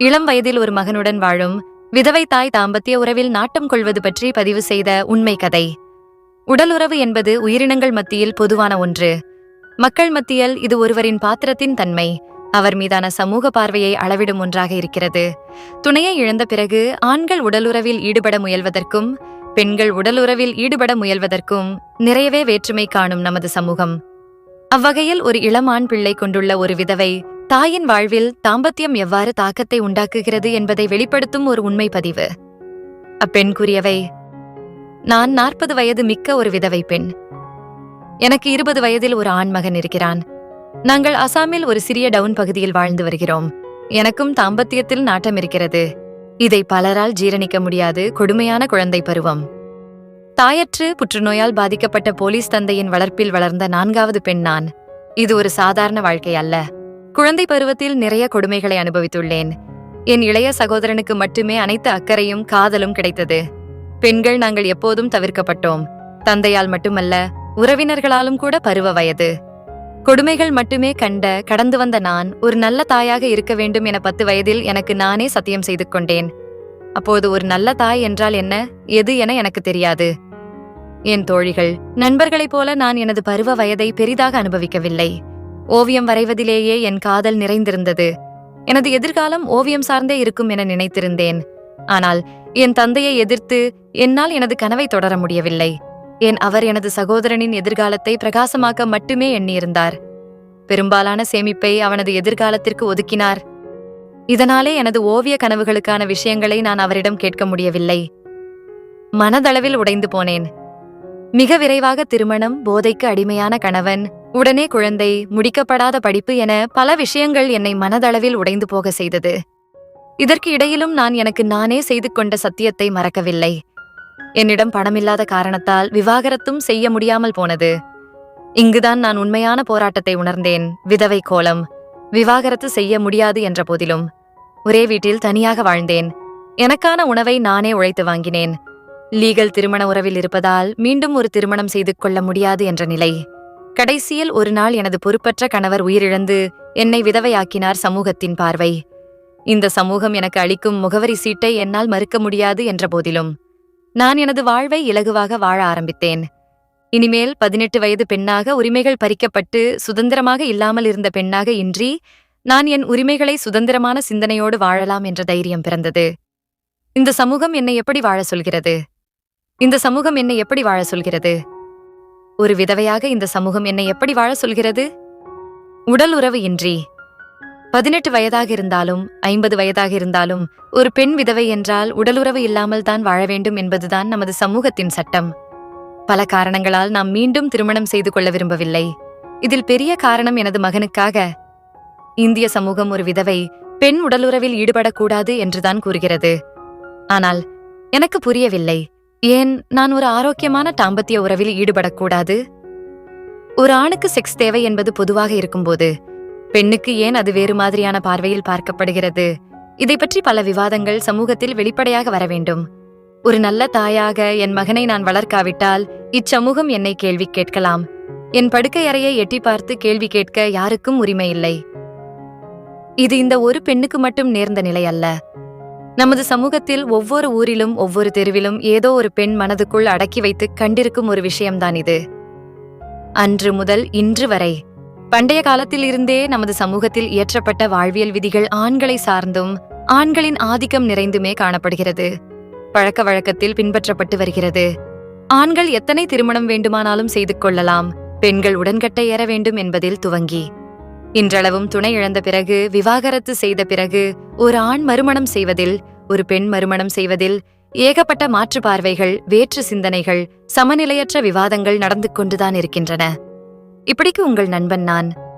இளம் வயதில் ஒரு மகனுடன் வாழும் விதவை தாய் தாம்பத்திய உறவில் நாட்டம் கொள்வது பற்றி பதிவு செய்த உண்மை கதை. உடலுறவு என்பது உயிரினங்கள் மத்தியில் பொதுவான ஒன்று. மக்கள் மத்தியில் இது ஒருவரின் பாத்திரத்தின் தன்மை. அவர் மீதான சமூக பார்வையை அளவிடும் ஒன்றாக இருக்கிறது. துணையை இழந்த பிறகு ஆண்கள் உடலுறவில் ஈடுபட முயல்வதற்கும் பெண்கள் உடலுறவில் ஈடுபட முயல்வதற்கும் நிறையவே வேற்றுமை காணும் நமது சமூகம். அவ்வகையில் ஒரு இளமான் பிள்ளை கொண்டுள்ள ஒரு விதவை தாயின் வாழ்வில் தாம்பத்தியம் எவ்வாறு தாக்கத்தை உண்டாக்குகிறது என்பதை வெளிப்படுத்தும் ஒரு உண்மை பதிவு. அப்பெண் கூறியவை நான் நாற்பது வயது மிக்க ஒரு விதவை பெண். எனக்கு இருபது வயதில் ஒரு ஆண்மகன் இருக்கிறான். நாங்கள் அசாமில் ஒரு சிறிய டவுன் பகுதியில் வாழ்ந்து வருகிறோம். எனக்கும் தாம்பத்தியத்தில் நாட்டம் இருக்கிறது. இதை பலரால் ஜீரணிக்க முடியாது. கொடுமையான குழந்தை பருவம். தாயற்று புற்றுநோயால் பாதிக்கப்பட்ட போலீஸ் தந்தையின் வளர்ப்பில் வளர்ந்த நான்காவது பெண் நான். இது ஒரு சாதாரண வாழ்க்கை அல்ல. குழந்தை பருவத்தில் நிறைய கொடுமைகளை அனுபவித்துள்ளேன். என் இளைய சகோதரனுக்கு மட்டுமே அனைத்து அக்கறையும் காதலும் கிடைத்தது. பெண்கள் நாங்கள் எப்போதும் தவிர்க்கப்பட்டோம். தந்தையால் மட்டுமல்ல உறவினர்களாலும் கூட பருவ வயது. கொடுமைகள் மட்டுமே கண்ட கடந்து வந்த நான் ஒரு நல்ல தாயாக இருக்க வேண்டும் என பத்து வயதில் எனக்கு நானே சத்தியம் செய்து கொண்டேன். அப்போது ஒரு நல்ல தாய் என்றால் என்ன எது என எனக்கு தெரியாது. என் தோழிகள் நண்பர்களைப் போல நான் எனது பருவ வயதை பெரிதாக அனுபவிக்கவில்லை. ஓவியம் வரைவதிலேயே என் காதல் நிறைந்திருந்தது. எனது எதிர்காலம் ஓவியம் சார்ந்தே இருக்கும் என நினைத்திருந்தேன். ஆனால் என் தந்தையை எதிர்த்து என்னால் எனது கனவை தொடர முடியவில்லை. ஏன் அவர் எனது சகோதரனின் எதிர்காலத்தை பிரகாசமாக்க மட்டுமே எண்ணியிருந்தார். பெரும்பாலான சேமிப்பை அவனது எதிர்காலத்திற்கு ஒதுக்கினார். இதனாலே எனது ஓவிய கனவுகளுக்கான விஷயங்களை நான் அவரிடம் கேட்க முடியவில்லை. மனதளவில் உடைந்து போனேன். மிக விரைவாக திருமணம் போதைக்கு அடிமையான கணவன் உடனே குழந்தை முடிக்கப்படாத படிப்பு என பல விஷயங்கள் என்னை மனதளவில் உடைந்து போக செய்தது. இதற்கு இடையிலும் நான் எனக்கு நானே செய்து கொண்ட சத்தியத்தை மறக்கவில்லை. என்னிடம் பணமில்லாத காரணத்தால் விவாகரத்தும் செய்ய முடியாமல் போனது. இங்குதான் நான் உண்மையான போராட்டத்தை உணர்ந்தேன். விதவை கோலம். விவாகரத்து செய்ய முடியாது என்ற போதிலும். ஒரே வீட்டில் தனியாக வாழ்ந்தேன். எனக்கான உணவை நானே உழைத்து வாங்கினேன். லீகல் திருமண உறவில் இருப்பதால் மீண்டும் ஒரு திருமணம் செய்து கொள்ள முடியாது என்ற நிலை. கடைசியில் ஒரு நாள் எனது பொறுப்பற்ற கணவர் உயிரிழந்து என்னை விதவையாக்கினார் சமூகத்தின் பார்வை. இந்த சமூகம் எனக்கு அளிக்கும் முகவரி சீட்டை என்னால் மறுக்க முடியாது என்ற போதிலும் நான் எனது வாழ்வை இலகுவாக வாழ ஆரம்பித்தேன். இனிமேல் பதினெட்டு வயது பெண்ணாக உரிமைகள் பறிக்கப்பட்டு சுதந்திரமாக இல்லாமல் இருந்த பெண்ணாக இன்றி நான் என் உரிமைகளை சுதந்திரமான சிந்தனையோடு வாழலாம் என்ற தைரியம் பிறந்தது. இந்த சமூகம் என்னை எப்படி வாழ சொல்கிறது? இந்த சமூகம் என்னை எப்படி வாழ சொல்கிறது? ஒரு விதவையாக இந்த சமூகம் என்னை எப்படி வாழ சொல்கிறது? உடல் உறவு இன்றி. பதினெட்டு வயதாக இருந்தாலும் ஐம்பது வயதாக இருந்தாலும் ஒரு பெண் விதவை என்றால் உடலுறவு இல்லாமல் தான் வாழ வேண்டும் என்பதுதான் நமது சமூகத்தின் சட்டம். பல காரணங்களால் நாம் மீண்டும் திருமணம் செய்து கொள்ள விரும்பவில்லை. இதில் பெரிய காரணம் எனது மகனுக்காக. இந்திய சமூகம் ஒரு விதவை பெண் உடலுறவில் ஈடுபடக்கூடாது என்றுதான் கூறுகிறது. ஆனால் எனக்கு புரியவில்லை. ஏன் நான் ஒரு ஆரோக்கியமான தாம்பத்திய உறவில் ஈடுபடக்கூடாது? ஒரு ஆணுக்கு செக்ஸ் தேவை என்பது பொதுவாக இருக்கும்போது பெண்ணுக்கு ஏன் அது வேறு மாதிரியான பார்வையில் பார்க்கப்படுகிறது? இதை பற்றி பல விவாதங்கள் சமூகத்தில் வெளிப்படையாக வர வேண்டும். ஒரு நல்ல தாயாக என் மகனை நான் வளர்க்காவிட்டால் இச்சமூகம் என்னை கேள்வி கேட்கலாம். என் படுக்கை அறையை எட்டி பார்த்து கேள்வி கேட்க யாருக்கும் உரிமை இல்லை. இது இந்த ஒரு பெண்ணுக்கு மட்டும் நேர்ந்த நிலை அல்ல. நமது சமூகத்தில் ஒவ்வொரு ஊரிலும் ஒவ்வொரு தெருவிலும் ஏதோ ஒரு பெண் மனதுக்குள் அடக்கி வைத்து கண்டிருக்கும் ஒரு விஷயம்தான் இது. அன்று முதல் இன்று வரை பண்டைய காலத்தில் இருந்தே நமது சமூகத்தில் இயற்றப்பட்ட வாழ்வியல் விதிகள் ஆண்களை சார்ந்தும் ஆண்களின் ஆதிக்கம் நிறைந்துமே காணப்படுகிறது. பழக்க வழக்கத்தில் பின்பற்றப்பட்டு வருகிறது. ஆண்கள் எத்தனை திருமணம் வேண்டுமானாலும் செய்து கொள்ளலாம் பெண்கள் உடன்கட்டை ஏற வேண்டும் என்பதில் துவங்கி. இன்றளவும் துணை இழந்த பிறகு விவாகரத்து செய்த பிறகு ஒரு ஆண் மறுமணம் செய்வதில் ஒரு பெண் மறுமணம் செய்வதில் ஏகப்பட்ட மாற்று பார்வைகள் வேற்று சிந்தனைகள் சமநிலையற்ற விவாதங்கள் நடந்து கொண்டுதான் இருக்கின்றன. இப்படிக்கு உங்கள் நண்பன் நான்.